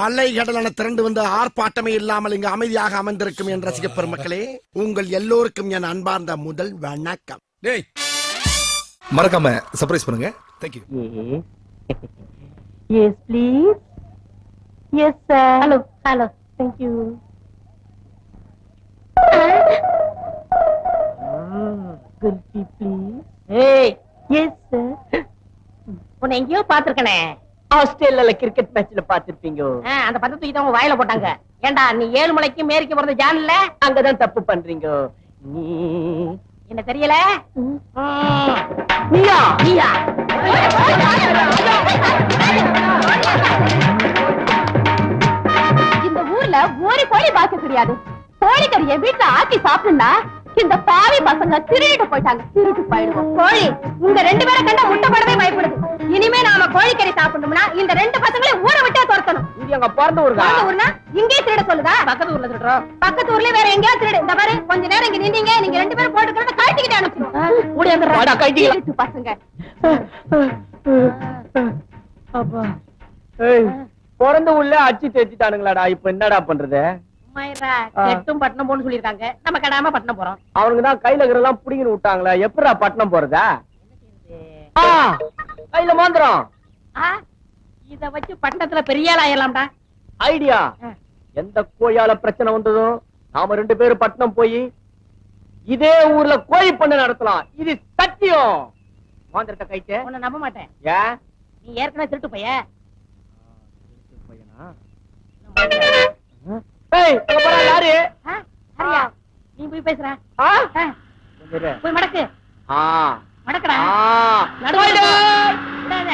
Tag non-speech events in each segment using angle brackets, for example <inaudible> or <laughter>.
அலை கடலான திரண்டு வந்து ஆர்ப்பாட்டமே இல்லாமல் இங்கு அமைதியாக அமர்ந்திருக்கும் என் ரசிக பெருமக்களே உங்கள் எல்லோருக்கும் என் அன்பார்ந்த முதல் வணக்கம் டேய் மறக்காம சர்ப்ரைஸ் பண்ணுங்க yes, please. Yes, sir. Hello, hello. Thank you. Gulfi, please. Hey. Yes, sir. உன்னை எங்கேயோ பாத்திருக்கனே ஆஸ்திரேலியால கிரிக்கெட் மேட்ச்ல பாத்திருப்பீங்க அந்த பத்து தூக்கி தான் வாயில போட்டாங்க. ஏண்டா நீ ஏழு மலைக்கு மேற்கு போறது ஜான்ல அங்கதான் தப்பு பண்றீங்க. நீ என்ன தெரியல. நீயா? நீயா? இந்த ஊர்ல ஒரு கோழி பாக்க கிடையாது கோழிக்கறிய வீட்டுல ஆக்கி சாப்பிடுனா இந்த பாவி பசங்க திருடிட்டு போயிட்டாங்க. திருட்டு போயிடுவோம். கோழி உங்க ரெண்டு பேரை கண்டா முட்டை போடவே பயப்படுது. இனிமே நாம கோழிக்கறி சாப்பிடணும்னா இந்த ரெண்டு பசங்களையும் ஊரை விட்டே துரத்தணும். இது எங்க பிறந்த ஊருக்கா பிறந்த ஊர்னா இங்கே திருட சொல்லுதா? பக்கத்து ஊர்ல சொல்றோம் பக்கத்து ஊர்ல வேற எங்கேயாவது திருடு. இந்த பாரு கொஞ்ச நேரம் இங்க நின்னீங்க நீங்க ரெண்டு பேரும் போட்டுக்கிறத கழட்டிக்கிட்டு அனுப்பிச்சிருவோம் மூடி வந்துடுறா. வாடா, கழட்டிக்கலாம். திருட்டு பசங்க. அப்பா. ஏய், பிறந்த உள்ள அடிச்சு தேத்திட்டானுங்களாடா இப்ப என்னடா பண்றது? கெட்டும் பட்டணம் போன்னு சொல்லிருக்காங்க நம்ம கடாம பட்டணம் போறோம். அவனுக்கு தான் கையில இருக்கிறதெல்லாம் புடிங்கின்னு விட்டாங்களே. எப்படிடா பட்டணம் போறதா? கையில மாந்திரம். இத வச்சு பட்டணத்துல பெரிய ஆள் ஆயிரலாம்டா ஐடியா. எந்த கோயால பிரச்சனை வந்ததோ நாம ரெண்டு பேரும் பட்டணம் போய் இதே ஊர்ல கோழி பண்ண நடத்தலாம். இது சத்தியம். மாந்திரத்தை கைட்டு உன்னை நம்ப மாட்டேன். ஏன் நீ ஏற்கனவே திருட்டு பைய பையனா? ஏய், யாரு? சரியா நீ போய் பேசுற. போய் மடக்கு. ஆ. மடக்குடா! விடாத! விடாத!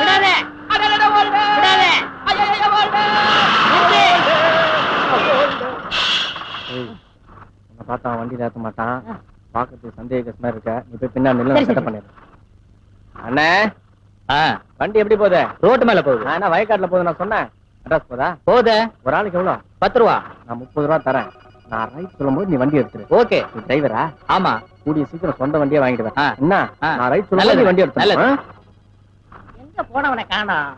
விடாத. பார்த்தா வண்டியில ஏத்த மாட்டான். பாக்கிறதுக்கு சந்தேகமா இருக்க. நீ போய் பின்னாடி நில்லு சரி, செட்டப் சரி. பண்ணிடு அண்ணே? வண்டி எப்படி போகுது? ரோட்டு மேல போகுது. நான் என்ன வயக்காட்டுல போகுது நான் சொன்னேன். அட்ரஸ் போதா? போகுது ஒரு ஆளுக்கு எவ்வளவு பத்து ரூபா. நான் முப்பது ரூபா தரேன். நான் ரைட் சொல்லும்போது நீ வண்டி எடுத்துரு. ஓகே. நீ டிரைவரா ஆமா. கூடிய சீக்கிரம் சொந்த வண்டியே வாங்கிடுவேன் என்ன? நான் ரைட் சொல்லும்போது நீ வண்டி எடுத்து எங்க போனவனை காணோம்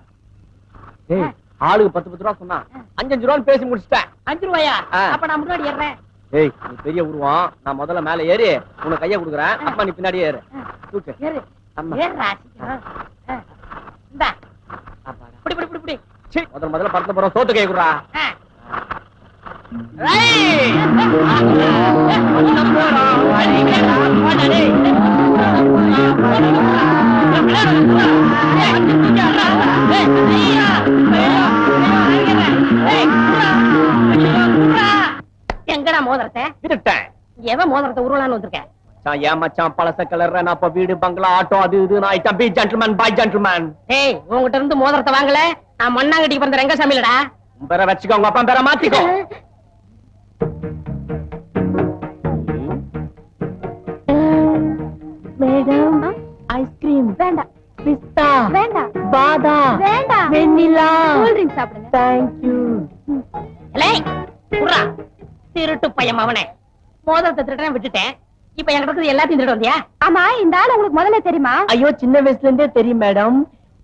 ஏய் ஆளுக்கு பத்து பத்து ரூபா சொன்னா. அஞ்சஞ்சு ரூபான்னு பேசி முடிச்சிட்டேன். அஞ்சு ரூபாயா. அப்ப நான் முன்னாடி ஏறேன் ஏய் நீ பெரிய உருவம். நான் முதல்ல மேல ஏறி உனக்கு கைய கொடுக்குறேன். அப்பா நீ பின்னாடியே ஏறு. தூக்கு. ஏறு. ஆமா. ஏறுடா ஐயோ, ஐயோ, ஏய், குர்ரா. ஐயோ, குர்ரா. எங்கடா மோதிரத்தை? விட்டுட்டேன். எவன் மோதிரத்தை உருவலான்னு வந்திருக்கேன் மச்சான், ஏன் மச்சான் பழச கலர் நான் அப்ப வீடு பங்களா ஆட்டோ அது இது நான் item B gentleman boy gentleman ஏய் இருந்து மோதிரத்தை வாங்கல? நான் மண்ணாங்கட்டிக்கு பிறந்த ரங்கசாமிலடா. பேரை வச்சுக்கோ உங்க அப்பா பேரை மாத்திக்கோ. மேடம் ஐஸ்கிரீம் வேண்டாம். பிஸ்தா வேண்டாம். பாதாம் வேண்டாம். வெண்ணிலா. கூல் ட்ரிங்க் சாப்பிடுங்க. தேங்க்யூ ஏய் குர்ரா. திருட்டு பையன் அவனே மோதிரத்தை திருட்டேன் விட்டுட்டேன். இப்ப என்கிட்ட எல்லாத்தையும் திருட வந்தியா? ஆமா இந்த ஆள் உங்களுக்கு முதல்ல தெரியுமா? ஐயோ சின்ன வயசுல இருந்தே தெரியும் மேடம்.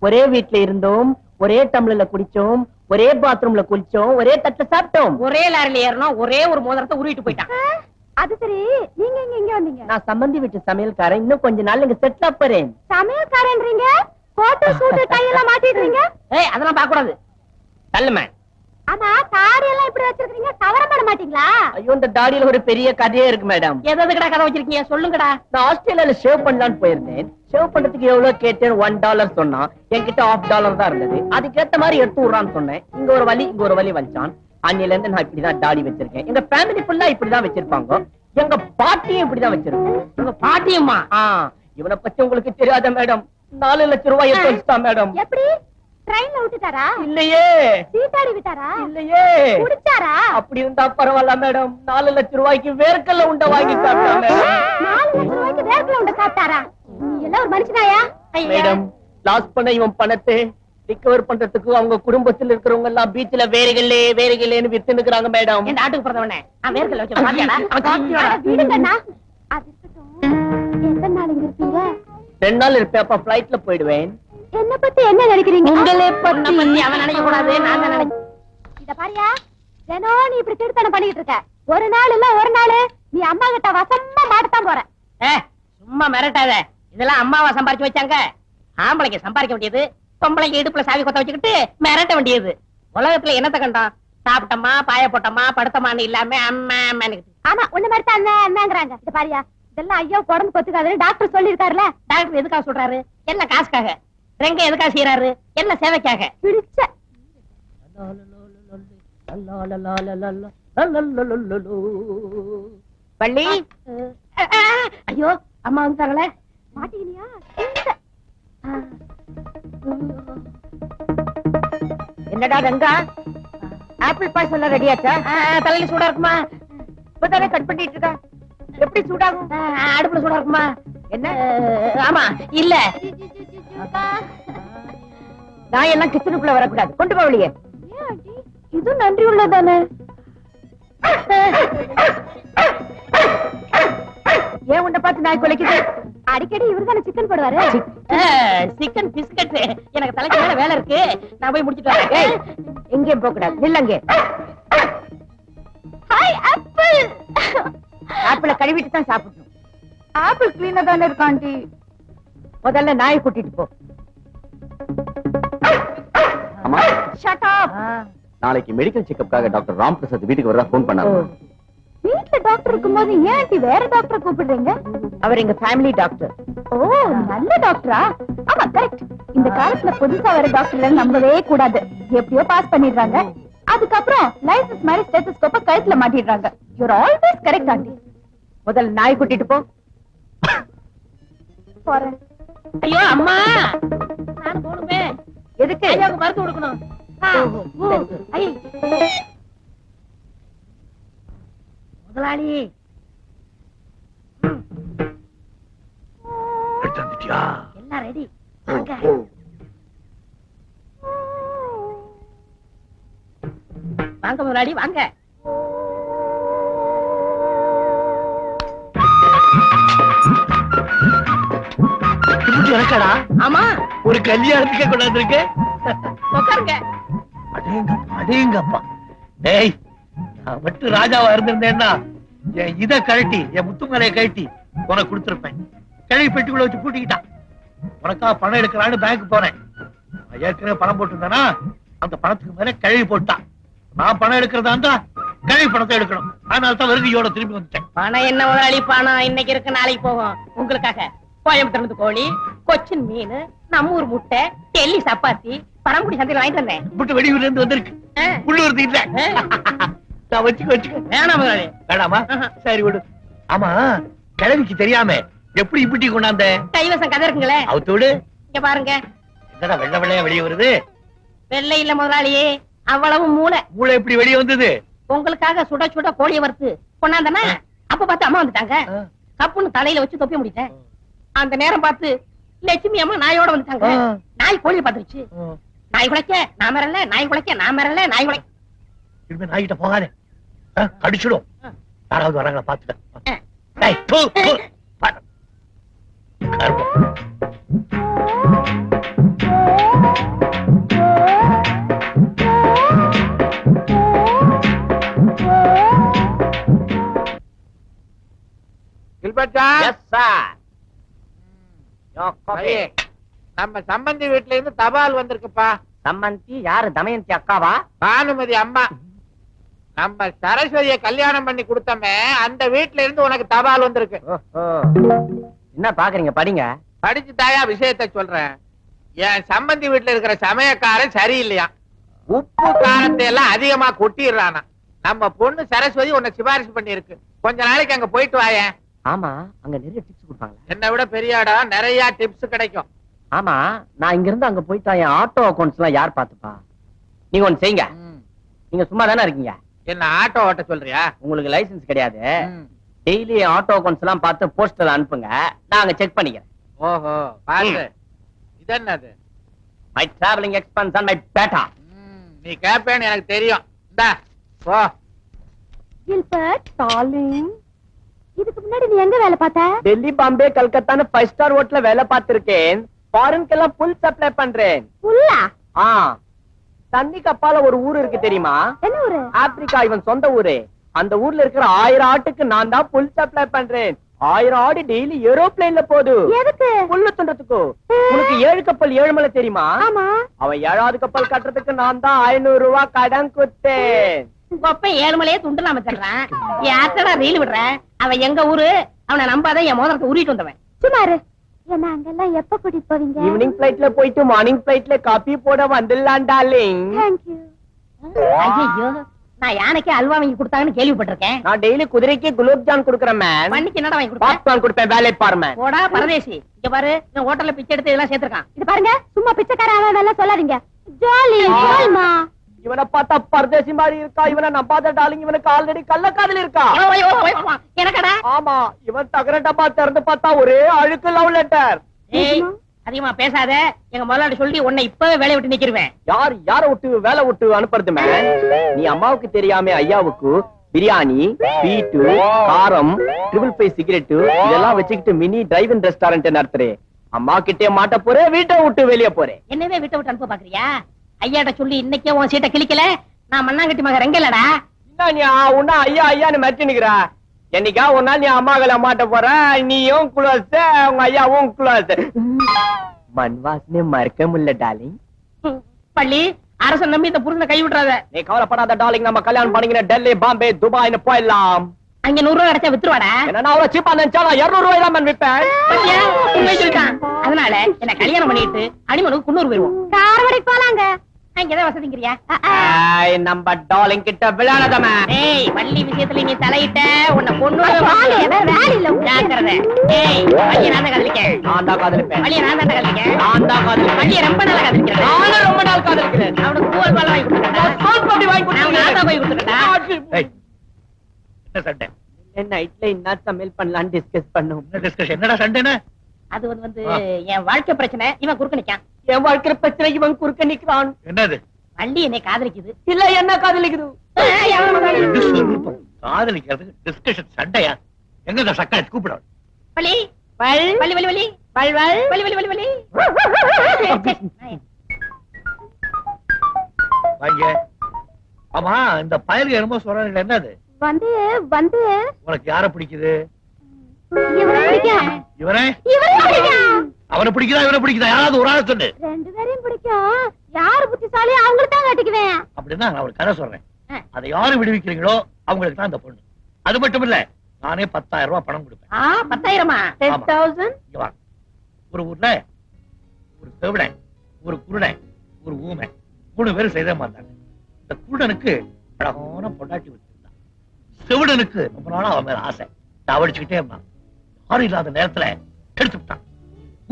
ஒரே வீட்ல இருந்தோம். ஒரே டம்ளர்ல குடிச்சோம் ஒரே பாத்ரூம்ல குளிச்சோம் ஒரே தட்டுல சாப்பிட்டோம். ஒரே லாரில ஏறணும் ஒரே ஒரு மோதிரத்தை உருவிட்டு போயிட்டான். அது சரி. நீங்க இங்க எங்க வந்தீங்க? நான் சம்பந்தி வீட்டு சமையல்காரன். இன்னும் கொஞ்ச நாள் இங்க செட்டில் போறேன் சமையல்காரன்றீங்க? போட்டோ சூட் கையெல்லாம் மாட்டிடுறீங்க ஏய் அதெல்லாம் பார்க்க கூடாது தள்ளுமே. ஆமா தாடி எல்லாம் இப்படி வச்சிருக்கீங்க கவர பண்ண மாட்டீங்களா? ஐயோ இந்த தாடியில ஒரு பெரிய கதையே இருக்கு மேடம். எது எதுக்குடா கதை வச்சிருக்கீங்க? சொல்லுங்கடா. நான் ஆஸ்திரேலியால ஷேவ் பண்ணலாம்னு போயிருந்தேன். ஷேவ் பண்றதுக்கு எவ்வளவு கேட்டேன் ஒன் டாலர் சொன்னான். என்கிட்ட ஆஃப் டாலர் தான் இருந்தது. அதுக்கேத்த மாதிரி எடுத்து விடுறான்னு சொன்னேன். இங்க ஒரு வலி இங்க ஒரு வலி வச்சான் அன்னில இருந்து நான் இப்படிதான் தாடி வச்சிருக்கேன். எங்க ஃபேமிலி ஃபுல்லா இப்படிதான் வச்சிருப்பாங்க. எங்க பாட்டியும் இப்படிதான் வச்சிருக்கோம் உங்க பாட்டியம்மா இவனை பத்தி உங்களுக்கு தெரியாத மேடம்? நாலு லட்சம் ரூபாய் மேடம். எப்படி? ட்ரெயின்ல விட்டுட்டாரா? இல்லையே. சீட்டாடி விட்டாரா? இல்லையே. குடிச்சாரா? அப்படி இருந்தா பரவாயில்ல மேடம். நாலு லட்சம் ரூபாய்க்கு வேர்க்கல்ல உண்டை வாங்கி சாப்பிட்டான் மேடம். நாலு லட்சம் ரூபாய்க்கு வேர்க்கல உண்ட சாப்பிட்டாரா நீ எல்லாம் ஒரு மனுஷனாயா? மேடம் லாஸ் பண்ண இவன் பணத்தை ரிகவர் பண்றதுக்கு அவங்க குடும்பத்துல இருக்கிறவங்க எல்லாம் பீச்ல வேறுகளே வேறுகளேன்னு வித்து நிக்கிறாங்க மேடம். என் நாட்டுக்கு பிறந்தவனே நான் வேர்க்கல வச்சு பாத்தியாடா? எத்தனை நாள் இங்க இருப்பீங்க? ரெண்டு நாள் இருப்பேன் அப்ப பிளைட்ல போயிடுவேன். என்ன பத்தி என்ன நினைக்கிறீங்க? உங்களை பத்தி. அவன் நினைக்க கூடாது நான் தான் நினைக்கிறேன் இந்த பாரியா தினம் நீ இப்படி திருத்தனம் பண்ணிட்டு இருக்க. ஒரு நாள் இல்ல ஒரு நாள் நீ அம்மா கிட்ட வசமா மாட்டத்தான் போற. ஏ, சும்மா மிரட்டாத. இதெல்லாம் அம்மாவா சம்பாரிச்சு வச்சாங்க? ஆம்பளைங்க சம்பாதிக்க வேண்டியது பொம்பளைங்க இடுப்புல சாவி கொத்த வச்சுக்கிட்டு மிரட்ட வேண்டியது. உலகத்துல என்னத்த கண்டோம் சாப்பிட்டோமா பாய போட்டோமா படுத்தமான்னு இல்லாம அம்மா அம்மான்னு ஆமா உன்ன மாதிரி தான் அண்ணங்கிறாங்க. இந்த பாரியா இதெல்லாம் ஐயா உடம்பு கொத்துக்காதுன்னு டாக்டர் சொல்லிருக்காருல டாக்டர் எதுக்காக சொல்றாரு? எல்லாம் காசுக்காக? ரெங்க எதுக்கா செய்யறாரு என்ன சேவைக்காக? பிடிச்ச. பள்ளி ஐயோ அம்மா வந்துட்டாங்களே. மாட்டீங்கயா என்னடா ரங்கா? ஆப்பிள் பாய்ஸ் எல்லாம் ரெடியாச்சா தலையில சூடா இருக்குமா? இப்பதானே கட் பண்ணிட்டு இருக்கா? எப்படி சூடாகும்? அடுப்புல சூடா இருக்குமா? என்ன? ஆமா இல்ல. நான் எல்லாம் கிச்சனுக்குள்ள வரக்கூடாது. கொண்டு போ வெளியே. இது நன்றி உள்ளதானே? ஏன் உன்னை பார்த்து நாய் குலைக்குது? அடிக்கடி இவரு தானே சிக்கன் போடுவாரு? சிக்கன் பிஸ்கட் எனக்கு தலைக்கு மேல வேலை இருக்கு. நான் போய் முடிச்சிட்டு வரேன். எங்கேயும் போக கூடாது நில்லங்க ஹாய் ஆப்பிள். ஆப்பிள கழுவிட்டு தான் சாப்பிடணும். ஆப்பிள் கிளீனா தானே இருக்கு ஆண்டி முதல்ல நாயை கூட்டிட்டு போ. அம்மா. ஷட் அப் நாளைக்கு மெடிக்கல் செக்கப்காக டாக்டர் ராம் பிரசாத் வீட்டுக்கு வரதா ஃபோன் பண்ணாங்க வீட்ல டாக்டர் இருக்கும்போது ஏன் ஆண்டி வேற டாக்டரை கூப்பிடுறீங்க? அவர் எங்க ஃபேமிலி டாக்டர் ஓ நல்ல டாக்டரா ஆமா கரெக்ட் இந்த காலத்துல புதுசா வர டாக்டர்ல நம்பவே கூடாது. எப்படியோ பாஸ் பண்ணிடுறாங்க. அதுக்கப்புறம் லைசன்ஸ் மாதிரி ஸ்டெத்தஸ்கோப்ப கழுத்துல மாட்டிடுறாங்க. Your always correct aunty. முதல்ல நாய் கூட்டிட்டு போ. போறேன். ஐயோ அம்மா! நான் போணுமே. எதுக்கு? ஐயாவுக்கு மருந்து கொடுக்கணும். ஐ. முதலாளி. எல்லாம் ரெடி வாங்க. வாங்க முதலாளி வாங்க. எனக்கடா ஆமா. ஒரு கல்யாணத்துக்கே கொண்டாந்து இருக்கு. உட்காருங்க. அடேங்கப்பா டேய் நான் மட்டும் ராஜாவா இருந்திருந்தேன்னா என் இத கழட்டி என் முத்துமலையை கழட்டி உனக்கு கொடுத்திருப்பேன். கிழவி பெட்டிக்குள்ள வச்சு பூட்டிக்கிட்டான். உனக்கா பணம் எடுக்கலான்னு பேங்க் நான் ஏற்கனவே பணம் போட்டிருந்தேனா அந்த பணத்துக்கு மேல கிழவி போட்டான். நான் பணம் எடுக்கிறதா இருந்தா கிழவி பணத்தை எடுக்கணும். அதனால தான் வெறுதியோட திரும்பி வந்துட்டேன். பணம் என்ன முதலாளி? பணம் இன்னைக்கு இருக்கு நாளைக்கு போகும். உங்களுக்காக கோயம்புத்தூர்ல இருந்து கோழி கொச்சின் மீன் நம்ம ஊர் முட்டை டெல்லி சப்பாத்தி பரம்புடி சந்தையில வாங்கிட்டு வந்தேன். விட்டு வெளியூர்ல இருந்து வந்திருக்கு. உள்ளூர் ஆ. <laughs> நான் வச்சுக்க வச்சுக்க. வேணாம் வேணாமா. சரி விடு. ஆமா கிழவிக்கு தெரியாம எப்படி இப்படி கொண்டாந்த? கைவசம் கதை இருக்குங்களே. அவுத்தோடு இங்க பாருங்க. என்னடா வெள்ள வெள்ளையா வெளியே வருது? வெள்ளை இல்ல முதலாளியே அவ்வளவு மூளை. மூளை எப்படி வெளியே வந்தது? உங்களுக்காக சுட சுட கோழிய வறுத்து கொண்டாந்தனா அப்ப பார்த்து அம்மா வந்துட்டாங்க. கப்புன்னு தலையில வச்சு தொப்பி முடிட்டேன். அந்த நேரம் பார்த்து லட்சுமி அம்மா நாயோட வந்துட்டாங்க. நாய் கோழிய பாத்துருச்சு நாய் குலைக்க நான் மரல நாய் குலைக்க நான் மரல நாய் குலை இனிமே நாய்கிட்ட போகாத. கடிச்சிடும். யாராவது வராங்களா. டேய், தூ, தூ. பாரு. கருமம். கில்பர்ட்டா எஸ் சார் சரி. நம்ம சம்பந்தி வீட்ல இருந்து தபால் வந்திருக்குப்பா. சம்மந்தி யாரு? தமயந்தி அக்காவா? பானுமதி அம்மா. நம்ம சரஸ்வதிய கல்யாணம் பண்ணி கொடுத்தோமே அந்த வீட்ல இருந்து உனக்கு தபால் வந்திருக்கு. என்ன பாக்குறீங்க? படிங்க. படிச்சு தாயா விஷயத்த சொல்றேன். என் சம்பந்தி வீட்ல இருக்கிற சமயக்காரன் சரியில்லையா? உப்பு காரத்தை எல்லாம் அதிகமா கொட்டிடுறானா. நம்ம பொண்ணு சரஸ்வதி உன்னை சிபாரிசு பண்ணிருக்கு கொஞ்ச நாளைக்கு அங்க போயிட்டு வாயேன். ஆமா அங்க நிறைய டிப்ஸ் கொடுப்பாங்களா? என்னை விட பெரிய இடம் நிறைய டிப்ஸ் கிடைக்கும். ஆமா நான் இங்க இருந்து அங்க போயிட்டா என் ஆட்டோ அக்கௌண்ட்ஸ் எல்லாம் யார் பாத்துப்பா நீங்க ஒண்ணு செய்யுங்க. நீங்க சும்மா தானே இருக்கீங்க? என்ன ஆட்டோ ஓட்ட சொல்றியா? உங்களுக்கு லைசென்ஸ் கிடையாது. டெய்லி ஆட்டோ அக்கௌண்ட்ஸ் எல்லாம் பார்த்து போஸ்டர்ல அனுப்புங்க. நான் அங்க செக் பண்ணிக்கிறேன். ஓஹோ பாரு இது என்னது my travelling expense and my batta நீ கேப்பேன்னு எனக்கு தெரியும். இந்தா போ. கில்பர்ட் டார்லிங் இதுக்கு முன்னாடி நீ எங்க வேலை பார்த்த? டெல்லி பாம்பே கல்கத்தான்னு ஃபைவ் ஸ்டார் ஹோட்டல்ல வேலை பார்த்திருக்கேன். ஃபாரின்க்கு எல்லாம் ஃபுல் சப்ளை பண்றேன். புல்லா ஆ. தண்ணி கப்பால ஒரு ஊர் இருக்கு தெரியுமா? என்ன ஊரு? ஆப்பிரிக்கா இவன் சொந்த ஊரு. அந்த ஊர்ல இருக்கிற ஆயிரம் ஆட்டுக்கு நான் தான் புல் சப்ளை பண்றேன். ஆயிரம் ஆடு டெய்லி ஏரோப்ளேன்ல போகுது. எதுக்கு? புல்லு துண்டத்துக்கு. உனக்கு ஏழு கப்பல் ஏழுமலை தெரியுமா? ஆமா. அவன் ஏழாவது கப்பல் கட்டுறதுக்கு நான் தான் ஐநூறு ரூபாய் கடன் கொடுத்தேன். கொப்ப ஏழு மலையே துண்டு நாம தர்றான் யார்த்தடா ரீல் விடுற. அவன் எங்க ஊரு? அவனை நம்பாத என் மோதிரத்தை உருவிட்டு வந்தவன். சுமாரு என்ன அங்கெல்லாம் எப்ப கூட்டிட்டு போவீங்க? ஈவினிங் பிளைட்ல போயிட்டு மார்னிங் பிளைட்ல காபி போட வந்துடலாம் டார்லிங் தேங்க்யூ ஐயோ நான் யானைக்கு அல்வா வாங்கி கொடுத்தாங்கன்னு கேள்விப்பட்டிருக்கேன். நான் டெய்லி குதிரைக்கு குலோப் ஜான் கொடுக்கறேன் மேன் பண்ணிக்கு என்னடா வாங்கி கொடுத்த பாப்கார்ன் கொடுப்பேன் வேலை பாரு மேன் போடா பரதேசி. இங்க பாரு இந்த ஹோட்டல்ல பிச்சை எடுத்து இதெல்லாம் சேர்த்திருக்கான். இது பாருங்க சும்மா பிச்சைக்கார அவன் சொல்லாதீங்க. ஜாலி ஜாலிமா இவனை பார்த்தா பரதேசி மாதிரி இருக்கா? இவனை நம்பாத டார்லிங் இவனுக்கு ஆல்ரெடி கள்ளக்காதல் இருக்கா? எனக்கடா? ஆமா இவன் தகர டப்பா திறந்து பார்த்தா ஒரே அழுக்கு லவ் லெட்டர் அதிகமா பேசாத. எங்க முதலாளி சொல்லி உன்னை இப்பவே வேலையை விட்டு நிக்கிருவேன். யார் யார விட்டு வேலை விட்டு அனுப்புறது நீ அம்மாவுக்கு தெரியாம ஐயாவுக்கு பிரியாணி ஸ்வீட்டு காரம் ட்ரிபிள் ஃபைவ் சிகரெட் இதெல்லாம் வச்சுக்கிட்டு மினி டிரைவிங் ரெஸ்டாரண்ட் நடத்துறேன். அம்மா கிட்டே மாட்ட போறேன் வீட்டை விட்டு வெளியே போறேன். என்னவே விட்டு விட்டு அனுப்ப பாக்குறியா? ஐயாட்ட சொல்லி இன்னைக்கே உன் சீட்டை கிழிக்கல? நான் மண்ணாங்கட்டி மக ரெங்கலடா. என்ன நீ உன்னா ஐயா ஐயான்னு மிரட்டி நிக்கிறா என்னைக்கா ஒரு நாள் நீ அம்மாக்களை மாட்ட போற? நீயும் குளோஸ் உங்க ஐயாவும் குளோஸ் மண் வாசனை மறக்க முடியல டார்லிங். பள்ளி அரசன் நம்பி இந்த புருஷனை கை விட்டுறாத. நீ கவலைப்படாத டார்லிங் நம்ம கல்யாணம் பண்ணிக்கிற டெல்லி பாம்பே துபாய்னு போயிடலாம். அங்க நூறு ரூபாய் கிடைச்சா வித்துருவாடா? என்ன அவ்வளவு சீப்பா நினைச்சா நான் இருநூறு ரூபாய் தான் விற்பேன். அதனால என்ன கல்யாணம் பண்ணிட்டு அனிமனுக்கு குன்னூர் போயிருவோம். காரவடை போலாங்க. வசதிங்கிறியா? ஏய், நம்ம டார்லிங் கிட்ட விளையாடாதமே ஏய் பள்ளி விஷயத்துல நீ தலையிட்ட உன்னை பொண்ணு வாங்க, வேற வேலை இல்ல உங்களுக்கு. ஜாக்கிரதை. ஏய் வள்ளிய நான் தான் காதலிக்கேன் நான் தான் காதலிப்பேன். வள்ளிய நான் தான் காதலிக்கேன் நான் தான் காதலிப்பேன். வள்ளிய ரொம்ப நாளா காதலிக்கிறேன் நானும் ரொம்ப நாள் காதலிக்கிறேன். அவனுக்கு பூவல் பால் வாங்கி கொடுத்துட்டா ஸ்கூல் போட்டி வாங்கி நான் நாத்தா போய் கொடுத்துட்டா ஏய், என்ன சண்டை? நைட்ல என்ன சமையல் பண்ணலாம்னு டிஸ்கஸ் பண்ணும். என்ன டிஸ்கஷன் என்னடா அது வந்து வந்து என் வாழ்க்கை பிரச்சனை. இவன் குறுக்க நிக்கான். என் வாழ்க்கை பிரச்சனை இவன் குறுக்க நிக்கிறான். என்னது? வள்ளி என்னை காதலிக்குது. இல்ல என்ன காதலிக்குது. காதலிக்கிறதுக்கு டிஸ்கஷன் சண்டையா? எங்க இந்த சக்கரை கூப்பிட வள்ளி? வள் வள்ளி வள்ளி வள்ளி? வள் வள் வள்ளி வள்ளி வள்ளி வள்ளி? வாங்க. ஆமா இந்த பயலுக்கு என்னமோ சொல்றாங்க என்னது? வந்து வந்து. உனக்கு யார பிடிக்குது? இவனை பிடிக்கும் அவனை பிடிக்குதா இவனை பிடிக்குதா? யாராவது ஒரு ஆளை சொல்லு. ரெண்டு பேரையும் பிடிக்கும் யாரு புத்திசாலி? அவங்களுக்கு தான் கட்டிக்குவேன். அப்படின்னா நான் ஒரு கதை சொல்றேன். அதை யாரு விடுவிக்கிறீங்களோ அவங்களுக்கு தான் அந்த பொண்ணு. அது மட்டும் இல்ல நானே பத்தாயிரம் ரூபாய் பணம் கொடுப்பேன். பத்தாயிரமா. தௌசண்ட். ஒரு ஊர்ல ஒரு செவிடன் ஒரு குருடன் ஒரு ஊமை. மூணு பேரும் செய்த மாட்டாங்க இந்த குருடனுக்கு அழகான பொண்டாட்டி வச்சிருந்தான் செவிடனுக்கு ரொம்ப நாளா அவன் மேல ஆசை. தவடிச்சுக்கிட்டே இருந்தான். யாரும் இல்லாத நேரத்துல எடுத்து விட்டான்.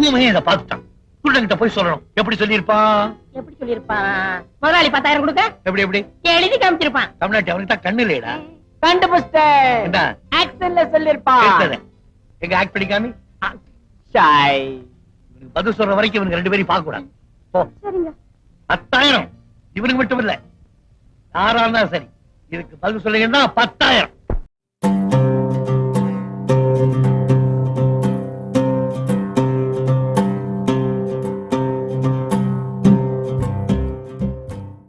ஊமையே இதை பார்த்துட்டான். குருடன் கிட்ட போய் சொல்லணும். எப்படி சொல்லியிருப்பான் எப்படி சொல்லிருப்பான் முதலாளி பத்தாயிரம் கொடுக்க? எப்படி எப்படி? எழுதி காமிச்சிருப்பான். தமிழ்நாட்டு அவனுக்கு தான் கண்ணு இல்லையடா. கண்டுபிடிச்சிட்டேன் ஆக்சன்ல சொல்லிருப்பான். எங்க ஆக்ட் பண்ணிக்காமி பதில் சொல்ற வரைக்கும் இவனுக்கு ரெண்டு பேரும் பார்க்க கூடாது போ பத்தாயிரம். இவனுக்கு மட்டும் இல்ல. யாரா இருந்தாலும் சரி. இதுக்கு பதில் சொல்லுங்கன்னா பத்தாயிரம்.